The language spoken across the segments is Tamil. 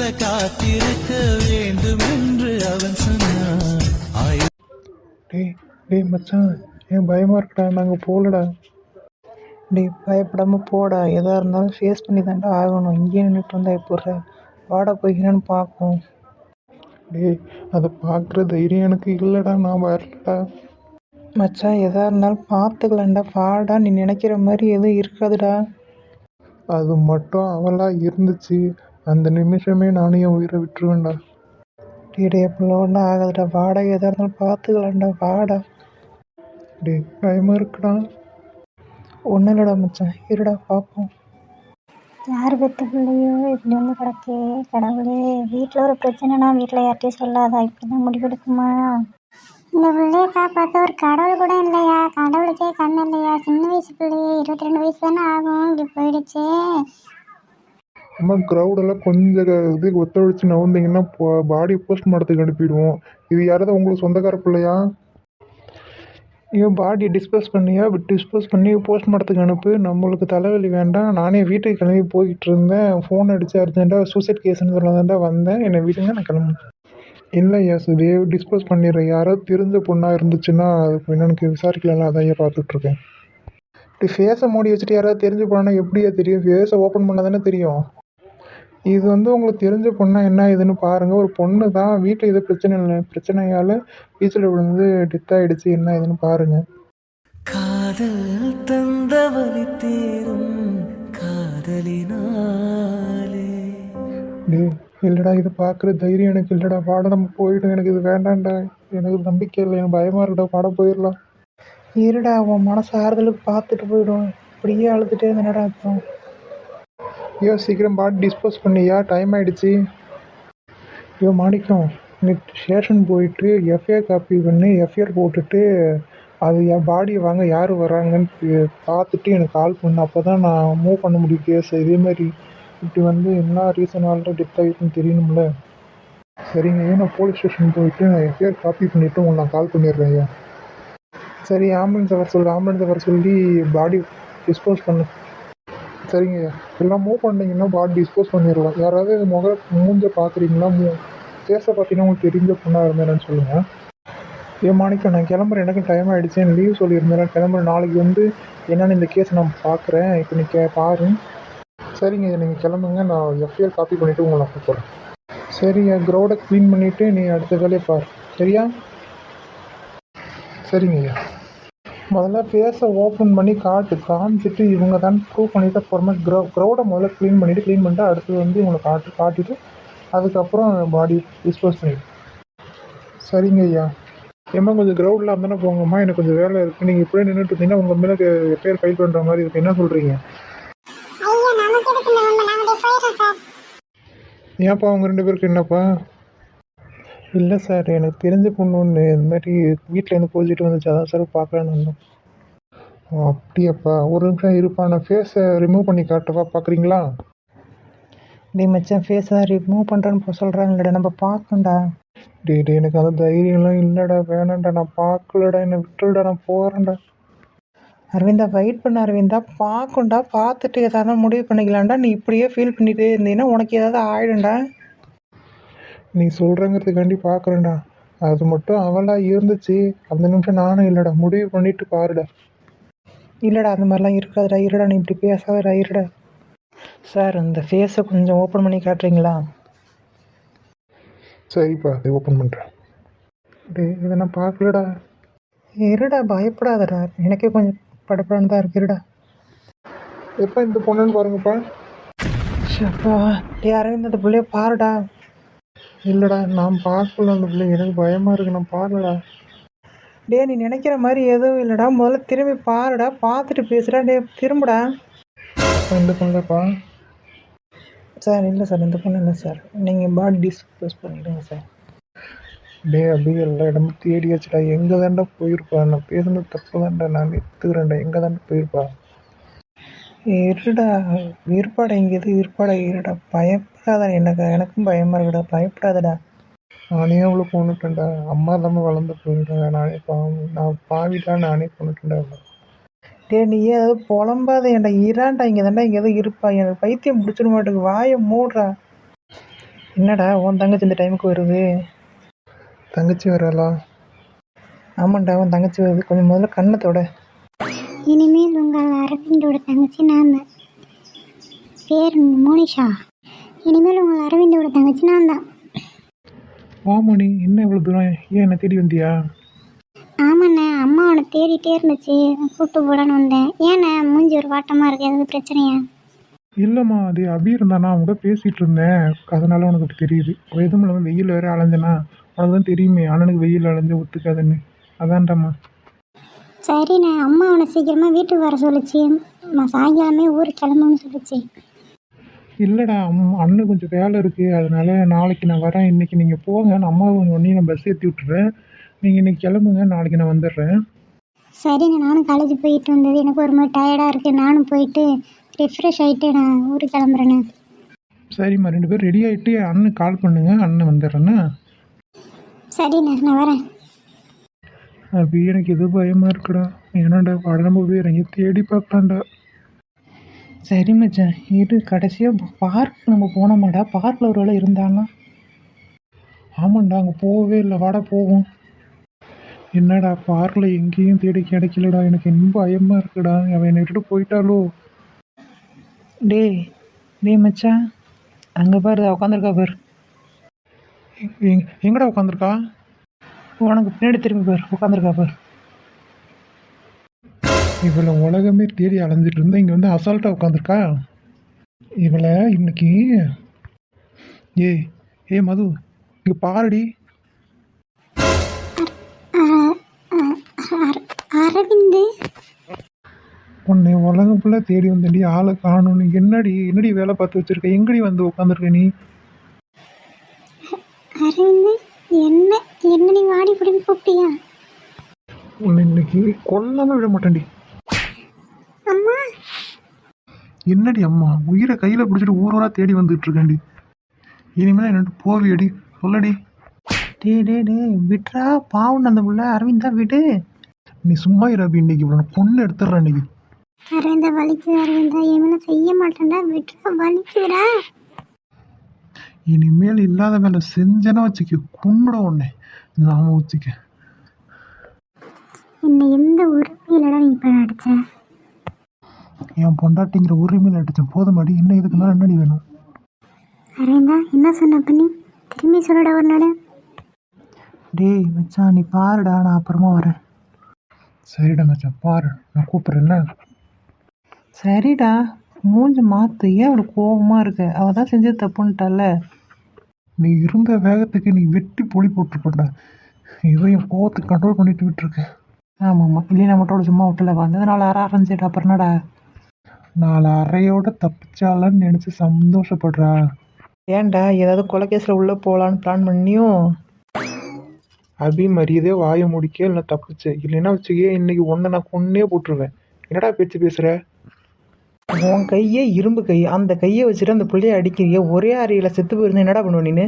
பல காத்திருக்க வேண்டும் என்று அவன் சொன்னான். டேய் டேய் மச்சான் ஏன் பயமாக இருக்குடா? நாங்கள் போகலடா. டேய் பயப்படாமல் போடா. எதாக இருந்தாலும் ஃபேஸ் பண்ணி தான்டா ஆகணும். இங்கேயே நின்றுட்டு இருந்தா எப்படி வாடா போய்க்கிறான்னு பார்ப்போம். டேய் அதை பார்க்குற தைரியம் எனக்கு இல்லைடா. நான் வரலடா. மச்சான் எதாக இருந்தாலும் பார்த்துக்கலாம்டா. வாடா நீ நினைக்கிற மாதிரி எதுவும் இருக்காதுடா. அது மட்டும் அவளாக இருந்துச்சு. அந்த நிமிஷமே நானே என் உயிரை விட்டுருவேன்டா. டேய் டேய் அப்படிலாம் ஒன்றும் ஆகாதுடா. வாடா எதாக இருந்தாலும் பார்த்துக்கலாம்டா. வாடா. டே பயமாக இருக்குடா. ஒன்றும் இல்லைடா மச்சான். இருடா பார்ப்போம் யார் பெத்த பிள்ளையோ? இப்படி வந்து கிடக்கு கடவுளே. வீட்டில் ஒரு பிரச்சனைனா வீட்டில் யார்கிட்டையும் சொல்லாதா? இப்படி தான் முடிவெடுக்குமா இந்த பிள்ளையை காப்பாற்ற ஒரு கடவுள் கூட இல்லையா? கடவுளுக்கே கண்ணு இல்லையா? சின்ன வயசு பிள்ளையே இருபத்தி ரெண்டு வயசு தானே ஆகும். இப்படி போயிடுச்சு. சும்மா க்ரௌடெல்லாம் கொஞ்சம் இது ஒத்துழைச்சு நவுந்தீங்கன்னா பாடி போஸ்ட் மார்ட்டத்துக்கு அனுப்பிடுவோம். இது யாராவது உங்களுக்கு சொந்தக்கார பிள்ளையா? ஐயோ பாடி டிஸ்போஸ் பண்ணியா? டிஸ்போஸ் பண்ணி போஸ்ட்மார்ட்டத்துக்கு அனுப்பு. நம்மளுக்கு தலைவலி வேண்டாம். நானே வீட்டுக்கு கிளம்பி போய்கிட்டு இருந்தேன் ஃபோன் அடித்து அர்ஜென்ட்டாக சூசைட் கேஸ்னு சொல்லதாண்டா வந்தேன். என்னை வீட்டுங்க நான் கிளம்பு இல்லை ஐயா சுதேவ் டிஸ்போஸ் பண்ணிடுறேன். யாராவது தெரிஞ்ச பொண்ணாக இருந்துச்சுன்னா அது என்னன்னு விசாரிக்கலாம் அதையே பார்த்துட்ருக்கேன். இப்படி ஃபேஸை மூடி வச்சுட்டு யாராவது தெரிஞ்சு போனால் எப்படியா தெரியும்? ஃபேஸை ஓப்பன் பண்ணால் தானே தெரியும். இது வந்து உங்களுக்கு தெரிஞ்ச பொண்ணா என்ன இதுன்னு பாருங்கள் ஒரு பொண்ணு தான் வீட்டில் எதுவும் பிரச்சனை இல்லை பிரச்சனையால் பீச்சில் விழுந்து டெத் ஆகிடுச்சு என்ன இதுன்னு பாருங்கள் காதல் தந்த வலி தேரும் காதலினாலே. டேய் இல்லைடா இது பார்க்குற தைரியம் எனக்கு இல்லைடா. பாட நம்ம போயிடும். எனக்கு இது வேண்டாம்டா. எனக்கு நம்பிக்கை இல்லை. எனக்கு பயமாக இருக்குடா. பாட போயிடலாம். இருடா உன் மனசு ஆறுதலுக்கு பார்த்துட்டு போயிடும். இப்படியே அழுதுகிட்டே இருந்தடா அப்புறம் ஐயோ சீக்கிரம் பாடி டிஸ்போஸ் பண்ணியா? டைம் ஆயிடுச்சு. ஐயோ மாணிக்கம் நெட் ஸ்டேஷன் போயிட்டு எஃப்ஐஆர் காப்பி பண்ணி எஃப்ஐஆர் போட்டுட்டு அது என் பாடியை வாங்க யார் வராங்கன்னு பார்த்துட்டு எனக்கு கால் பண்ணு. அப்போ தான் நான் மூவ் பண்ண முடியும் கேஸ் இதே மாதிரி இப்படி வந்து என்ன ரீசனால டெத் ஆகிட்டுன்னு தெரியணும்ல. சரிங்க ஐயா நான் போலீஸ் ஸ்டேஷன் போயிட்டு நான் எஃப்ஐஆர் காப்பி பண்ணிவிட்டு உங்களுக்கு நான் கால் பண்ணிடுறேன் ஐயா. சரி ஆம்புலன்ஸ் வர சொல்லி ஆம்புலன்ஸ் வர சொல்லி பாடி டிஸ்போஸ் பண்ணு. சரிங்க. எல்லாம் மூவ் பண்ணீங்கன்னா பாடி டிஸ்போஸ் பண்ணிடலாம். யாராவது முக மூஞ்ச பார்க்குறீங்களா மூ ஃபேஸை பார்த்தீங்கன்னா உங்களுக்கு தெரிஞ்ச பொண்ணாக இருந்தேன்னு சொல்லுங்கள் ஏன் மாணிக்கம் நான் கிளம்புறேன். எனக்கு டைம் ஆகிடுச்சு லீவ் சொல்லியிருந்தேன். கிளம்புறேன். நாளைக்கு வந்து என்னென்னு இந்த கேஸ் நான் பார்க்குறேன் இப்போ நீ கே பாரு. சரிங்க நீங்கள் கிளம்புங்க. நான் எஃப்ஐஆர் காப்பி பண்ணிவிட்டு உங்களை நான் கூப்பிட்றேன் சரிங்க க்ரௌடை க்ளீன் பண்ணிவிட்டு நீ அடுத்த வேலையை பாரு. சரியா? சரிங்க ஐயா. முதல்ல ஃபேஸை ஓப்பன் பண்ணி காட்டு காமிச்சிட்டு இவங்க தான் ப்ரூவ் பண்ணிவிட்டு அப்புறமா க்ரௌ க்ரௌடை முதல்ல க்ளீன் பண்ணிவிட்டு க்ளீன் பண்ணிட்டு அடுத்து வந்து இவங்களை காட்டு காட்டிட்டு அதுக்கப்புறம் பாடி டிஸ்போஸ் பண்ணிடு. சரிங்க ஐயா. ஏம்மா கொஞ்சம் க்ரௌடில் இருந்தானே போங்கம்மா. எனக்கு கொஞ்சம் வேலை இருக்குது நீங்கள் இப்படியே நின்றுட்டு இருந்தீங்கன்னா உங்கள் மேலே பேர் ஃபைல் பண்ணுற மாதிரி இருக்குது என்ன சொல்கிறீங்க ஏன்ப்பா அவங்க ரெண்டு பேருக்கு என்னப்பா? இல்லை சார் எனக்கு தெரிஞ்ச பொண்ணு ஒன்று இந்த மாதிரி வீட்டில் இருந்து போச்சுட்டு வந்துச்சு. அதான் சார் பார்க்கலான்னு வந்தோம். அப்படியாப்பா. ஒரு நிமிஷம் இருப்பா. நான் ஃபேஸை ரிமூவ் பண்ணி காட்டவா? பார்க்குறீங்களா டேய் மச்சான் ஃபேஸ் தான் ரிமூவ் பண்ணுறேன்னு சொல்கிறாங்கடா நம்ம பார்க்கணும்டா டே டே எனக்கு அந்த தைரியம்லாம் இல்லைடா. வேணாம்டா. நான் பார்க்கலடா என்னை விட்டுடா நான் போகிறேன்டா அரவிந்தா வெயிட் பண்ண அரவிந்தா. பார்க்கணும்டா பார்த்துட்டு எதாவது முடிவு பண்ணிக்கலாம்டா. நீ இப்படியே ஃபீல் பண்ணிட்டே இருந்தீங்கன்னா உனக்கு ஏதாவது ஆயிடும்டா. நீ சொல்கிறங்கிறதுக்காண்டி பார்க்குறேன்டா அது மட்டும் அவளாக இருந்துச்சு. அந்த நிமிஷம் நானும் இல்லைடா. முடிவு பண்ணிட்டு பாருடா. இல்லைடா அந்த மாதிரிலாம் இருக்காதுடா. இருடா நீ இப்படி பேசாதடா இருடா. சார் இந்த ஃபேஸை கொஞ்சம் ஓப்பன் பண்ணி காட்டுறீங்களா? சரிப்பா அதை ஓப்பன் பண்ணுறேன் டே இதை நான் பார்க்கலடா. இருடா பயப்படாதடா. எனக்கே கொஞ்சம் படப்படான்னு தான் இருக்கு இருடா. எப்போ இந்த பொண்ணுன்னு பாருங்கப்பா. ஷப்பா டே அரவிந்த் அந்த பிள்ளைய பாருடா. இல்லைடா நான் பார்க்கல அந்த பிள்ளை. எனக்கு பயமாக இருக்கு நான் பார்க்கலடா. டே நீ நினைக்கிற மாதிரி எதுவும் இல்லைடா. முதல்ல திரும்பி பாருடா. பார்த்துட்டு பேசுடா. டே திரும்புடா. இந்த பொண்ணுப்பா சார் இல்லை சார் இந்த பொண்ணு இல்லை சார். நீங்கள் பாடி டிஸ்போஸ் பண்ணிவிடுங்க சார். டே அப்படியே எல்லா இடமும் தேடியாச்சுடா. எங்கே தாண்டா போயிருப்பா? நான் பேசுனது தப்பு தான்டா நான் எடுத்துக்கிறேன்டா எங்கே தாண்டா போயிருப்பா? இருடா. இருப்பாடா இங்கே எது இருப்பாடா இருடா. பயப்படாதடா எனக்கு எனக்கும் பயமாக இருக்குடா. பயப்படாதடா. நானே அவளை கொண்டுட்டேன்டா அம்மா இல்லாமல் வளர்ந்து போயிட்டா நானே பாவம் நான் பாவிட்டா நானே கொண்டுட்டேன்டா அவளை. டே நீ ஏதாவது புலம்பாத ஏன்டா? இறான்டா இங்கே தாண்டா இங்கே எதுவும் இருப்பா. எனக்கு பைத்தியம் பிடிச்சிட மாட்டேங்க வாயை மூடுறா. என்னடா உன் தங்கச்சி இந்த டைமுக்கு வருது? தங்கச்சி வரலா ஆமாண்டா உன் தங்கச்சி வருது. கொஞ்சம் முதல்ல கண்ணத்தோட இனிமேல் உங்கள் அரவிந்தோட தங்கச்சி நான் பேர் மோனிஷா. இனிமேல் உங்கள் அரவிந்தோட தங்கச்சி நான் தான். வாமணி என்ன இவ்வளோ தூரம் ஏன் என்னை தேடி வந்தியா? ஆமாண்ணே அம்மா அவனை தேடிட்டே இருந்துச்சு. கூப்பிட்டு போடான்னு வந்தேன். ஏண்ணே மூஞ்சி ஒரு வாட்டமாக இருக்கு எதாவது பிரச்சனையா? இல்லைம்மா அது அபி இருந்தானா? கூட பேசிகிட்டு இருந்தேன். அதனால உனக்கு அப்படி தெரியுது. எதுவும் இல்லாமல் வெயில் வேறு அலைஞ்சனா உனக்கு தான் தெரியுமே. அண்ணனுக்கு வெயில் அலைஞ்சு ஒத்துக்காதுன்னு. அதான்டாம்மா. சரிண்ணே அம்மா அவனை சீக்கிரமாக வீட்டுக்கு வர சொல்லுச்சு. நான் சாயங்காலமே ஊருக்கு கிளம்புன்னு சொல்லுச்சு. இல்லைடா அம் அண்ணன் கொஞ்சம் வேலை இருக்குது அதனால நாளைக்கு நான் வரேன். இன்றைக்கி நீங்கள் போங்க நான் அம்மா ஒன்றே நான் பஸ் ஏற்றி விட்டுறேன். நீங்கள் இன்றைக்கி கிளம்புங்க நாளைக்கு நான் வந்துடுறேன். சரிண்ணே நானும் காலேஜ் போயிட்டு வந்தது. எனக்கு ஒரு மாதிரி டயர்டாக இருக்குது நானும் போயிட்டு ரிஃப்ரெஷ் ஆகிட்டு நான் ஊருக்கு கிளம்புறேண்ணே சரிம்மா ரெண்டு பேரும் ரெடி ஆகிட்டு அண்ணன் கால் பண்ணுங்க. அண்ணன் வந்துடுறேன்னா சரிண்ணே நான் வரேன். அப்படி எனக்கு எது பயமாக இருக்குடா. ஏன்னாடா உடம்பு போய் இறங்கி தேடி பார்க்கலாம்டா. சரி மச்சான் இரு கடைசியாக பார்க் நம்ம போனோமாடா பார்க்கில் ஒரு வேளை இருந்தான்னா ஆமாண்டா அங்கே போகவே இல்லை வாடா போவோம். என்னடா பார்க்கில் எங்கேயும் தேடி கிடைக்கலடா எனக்கு ரொம்ப பயமாக இருக்குடா அவன் என்னை விட்டுட்டு போயிட்டாலோ டேய் டேய் மச்சான் அங்கே பாரு உட்காந்துருக்கா பாரு. எங்- எங்- எங்கடா உட்காந்துருக்கா உனக்கு பின்னாடி திரும்பி பாரு உட்காந்துருக்கா பாரு. இவளை உலகமே தேடி அலைஞ்சிட்டு இருந்தா இங்கே வந்து அசால்ட்டாக உட்காந்துருக்கா இவளை இன்னைக்கு ஏய் ஏய் மது இங்கே பாருடி. அரவிந்து. உன்னை உலகம் ஃபுல்லாக தேடி வந்தேன்டி ஆளை காணணும் என்னடி என்னடி வேலை பார்த்து வச்சிருக்க? எங்கடி வந்து உட்காந்துருக்க நீ? அரவிந்து என்ன என்ன நீ வாடி பிடின்னு கூப்பிட்டியா? உன்னை இன்னைக்கு கொல்லாம விட மாட்டேன்டி அம்மா என்னடி அம்மா? உயிரை கையில் பிடிச்சிட்டு ஊர் தேடி வந்துட்டு இருக்கேன்டி. இனிமேல் என்னட்டு போவியடி? சொல்லடி. டேய் டேய் டேய் விட்றா. பாவம் அந்த புள்ள. அரவிந்தா விடு. நீ சும்மா இரபி இன்னைக்கு. இவ்வளோ பொண்ணு எடுத்துடுறேன் இன்னைக்கு. அரவிந்தா வலிக்குது அரவிந்தா. இவனை செய்ய மாட்டேன்டா. விட்டுறா வலிக்குதுடா. இனிமேல் இல்லாத வேலை செஞ்சேன்னா வச்சுக்க. கும்பிட உன்னை நாம வச்சுக்க. என்னை எந்த உரிமையிலடா நீ இப்போ அடிச்ச? என் பொண்டாட்டிங்கிற உரிமையில் அடித்தேன் போதுமாடி இன்னும் இதுக்கு மேலே என்னடி வேணும்? அரவிந்தா என்ன சொன்ன பண்ணி திரும்பி சொல்லடா ஒரு நாள். டேய் மச்சான் நீ பாருடா நான் அப்புறமா வரேன். சரிடா மச்சான் பாரு நான் கூப்பிட்றேன்ல. சரிடா மூஞ்ச மாத்து. ஏன் அவளுக்கு கோபமாக இருக்க? அவள் தான் செஞ்சது தப்புன்ட்டால நீ இருந்த வேகத்துக்கு நீ வெட்டி பொலி போட்டிருப்படா ஏதோ என் கோவத்தை கண்ட்ரோல் பண்ணிட்டு விட்டுருக்க. ஆமாம் ஆமாம் இல்லையா மட்டும் சும்மா விட்டுல வந்ததுனால ஆரம்பிச்சிட்டு அப்புறம் என்னடா? நாலு அறையோட தப்பிச்சாலன்னு நினச்சி சந்தோஷப்படுறா. ஏன்டா ஏதாவது கொலைகேஸில் உள்ளே போகலான்னு பிளான் பண்ணியும் அபி மரியாதையே வாயை முடிக்க இல்லை தப்பிச்சு. இல்லைன்னா வச்சுக்கே இன்னைக்கு ஒன்றை நான் கொன்னே போட்டுருவேன். என்னடா பேச்சு பேசுகிற உன் கையே இரும்பு கை. அந்த கையை வச்சுட்டு அந்த பிள்ளைய அடிக்கிறிய. ஒரே அறையில் செத்து போயிருந்தா என்னடா பண்ணுவ நீனு?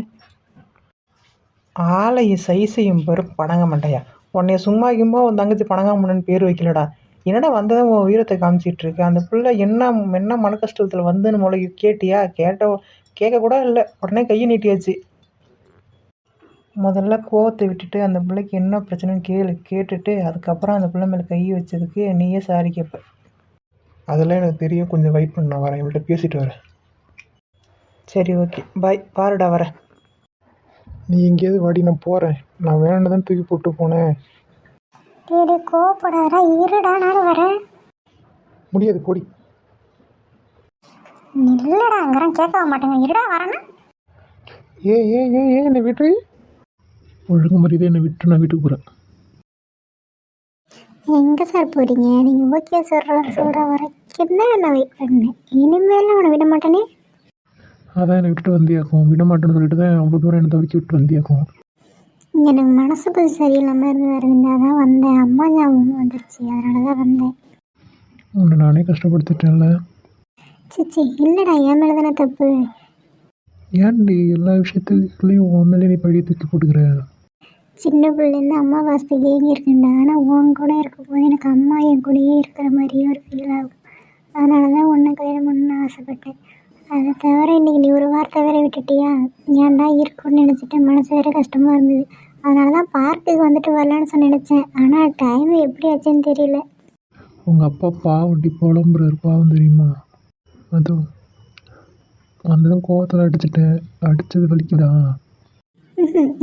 ஆளையும் சைஸையும் பேர் பணங்க மாட்டையா உன்னைய சும்மா கிம்மா உன் தங்கச்சி பணங்காமன்னு பேர் வைக்கலடா. என்னடா வந்ததை உன் வீரத்தை காமிச்சிட்டு இருக்கு அந்த பிள்ளை என்ன என்ன மன கஷ்டத்தில் வந்துன்னு முளைக்கு கேட்டியா? கேட்ட கேட்க கூட இல்லை. உடனே கையை நீட்டியாச்சு. முதல்ல கோவத்தை விட்டுட்டு அந்த பிள்ளைக்கு என்ன பிரச்சனைன்னு கேளு கேட்டுட்டு அதுக்கப்புறம் அந்த பிள்ளை மேலே கை வச்சதுக்கு நீயே சாரி கேட்ப அதெல்லாம் எனக்கு தெரியும். கொஞ்சம் வெயிட் பண்ண வரேன். இவள்கிட்ட பேசிட்டு வரேன். சரி ஓகே பாய் பாருடா வரேன். நீ எங்கேயாவது வாடி நான் போகிறேன் நான் வேணும்னு தான் தூக்கி போட்டு போனேன். டேடு கோவப்படாதடா இருடா நானும் வரேன். முடியாது பொடி. நில்லுடா அங்கறம் கேட்க மாட்டேங்க. இருடா வரேன்னா? ஏ ஏ ஏ ஏ என்னை விட்டு? ஒழுங்கு மரியாதை என்னை விட்டு நான் வீட்டுக்கு போகிறேன் எங்கே சார் போகிறீங்க நீங்கள் ஓகே சொல்கிற சொல்கிற வரைக்கும் தான் நான் வெயிட் பண்ணேன். இனிமேல் அவனை விட மாட்டேனே? அதான் என்னை விட்டுட்டு வந்தியாக்கும். விட மாட்டேன்னு சொல்லிட்டு தான் அவ்வளோ தூரம் என்னை தவிக்க விட்டு வந்தியாக்கும். எனக்கு மனசு கொஞ்சம் சரியில்லாமல் இருந்தது அரவிந்தா தான் வந்தேன். அம்மா ஞாபகம் வந்துருச்சு. அதனால தான் வந்தேன். உன்னை நானே கஷ்டப்படுத்திட்டேன்ல. சிச்சி இல்லைடா என் மேலே தானே தப்பு? ஏன்டி எல்லா விஷயத்துக்குள்ளேயும் உன் மேலே நீ பழி தூக்கி போட்டுக்கிற? சின்ன பிள்ளைலேருந்து அம்மா வாசத்துக்கு ஏங்கி இருக்கேன்டா ஆனால் உன் கூட இருக்கும்போது எனக்கு அம்மா என் கூடயே இருக்கிற மாதிரியே ஒரு ஃபீல் ஆகும். அதனால தான் உன்னை கல்யாணம் பண்ணணும்னு ஆசைப்பட்டேன். அதை தவிர இன்றைக்கி நீ ஒரு வார்த்தை வேற விட்டுட்டியா? ஏன்டா இருக்கும்னு நினச்சிட்டு மனசு வேற கஷ்டமாக இருந்தது. அதனால தான் பார்க்குக்கு வந்துட்டு வரலான்னு சொல்லி நினச்சேன். ஆனால் டைம் எப்படி ஆச்சுன்னு தெரியல. உங்கள் அப்பா பாவண்டி புலம்புறாரு. பாவம் தெரியுமா? அதுவும் வந்ததும் கோவத்தில் அடிச்சிட்டேன் அடித்தது வலிக்குதா?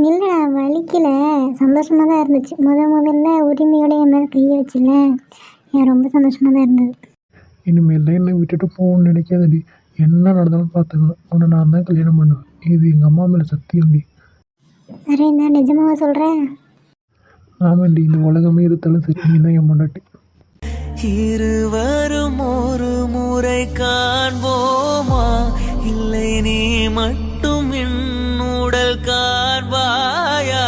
இல்லைடா வலிக்கல. சந்தோஷமாக தான் இருந்துச்சு. முத முதல்ல உரிமையோட என் மேலே கையை வச்சுல எனக்கு ரொம்ப சந்தோஷமாக தான் இருந்தது. இனிமேல் என்னை விட்டுட்டு போகணும்னு நினைக்காதடி. என்ன நடந்தாலும் பார்த்துக்கலாம். உன்னை நான் தான் கல்யாணம் பண்ணுவேன். இது எங்கள் அம்மா மேலே சத்தியம்டி. அரேந்தா நிஜமாவா சொல்கிறேன் ஆமாண்டி இந்த உலகமே இருத்தாலும் சரி நீ தான் என் பொண்டாட்டி. இருவரும் ஒரு முறை காண்போமா? இல்லை நீ மட்டும் என்னுடல் காண்பாயா?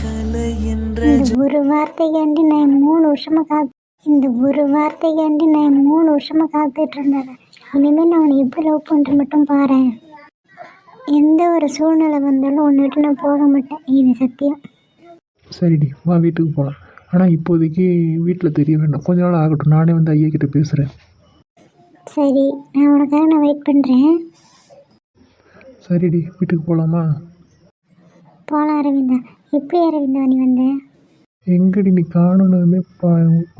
கலை என்ற இந்த ஒரு வார்த்தைக்காண்டி நான் மூணு வருஷமாக காத்து இந்த ஒரு வார்த்தைக்காண்டி நான் மூணு வருஷமாக காத்துட்டு இருந்தேன். இனிமேல் நான் உன்னை எப்படி லவ் பண்ணுறேன் மட்டும் பாரேன். எந்த ஒரு சூழ்நிலை வந்தாலும் உன்னை விட்டு நான் போக மாட்டேன். இது சத்தியம். சரிடி வா வீட்டுக்கு போகலாம் ஆனால் இப்போதைக்கு வீட்டில் தெரிய வேண்டாம். கொஞ்ச நாள் ஆகட்டும். நானே வந்து ஐயா கிட்ட பேசுகிறேன் சரி நான் உனக்காக நான் வெயிட் பண்ணுறேன் சரிடி வீட்டுக்கு போகலாமா போகலாம் அரவிந்தா. எப்படி அரவிந்தா நீ வந்த? எங்கடி நீ காணுனதுமே பா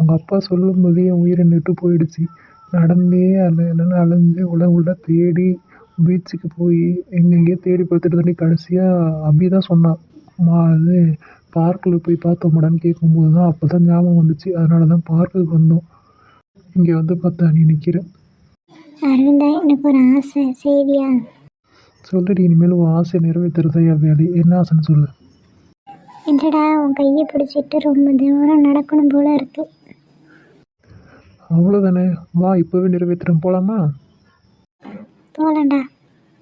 உங்கள் அப்பா சொல்லும்போதே என் உயிரை நெட்டு போயிடுச்சு. நடந்தே அல அலைஞ்சு உள்ள தேடி பீச்சுக்கு போய் எங்கெங்கேயோ தேடி பார்த்துட்டு தாண்டி கடைசியாக அபி தான் சொன்னான் மா அது பார்க்கில் போய் பார்த்தோம்டான்னு கேட்கும்போது தான் அப்போ தான் ஞாபகம் வந்துச்சு. அதனால தான் பார்க்குக்கு வந்தோம். இங்கே வந்து பார்த்தா நீ நிற்கிற அரவிந்தா எனக்கு ஒரு ஆசை. செய்வியா சொல்லுடி இனிமேல் உன் ஆசை நிறைவேற்றுறதா என் வேலை. என்ன ஆசைன்னு சொல்லு. இல்லைடா உன் கையை பிடிச்சிட்டு ரொம்ப தூரம் நடக்கணும் போல இருக்கு. அவ்வளோதானே வா இப்போவே நிறைவேற்றுறேன் போகலாமா போகலாம்டா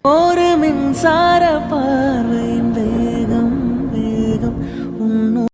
ஒரு மின்சார பார்வையின்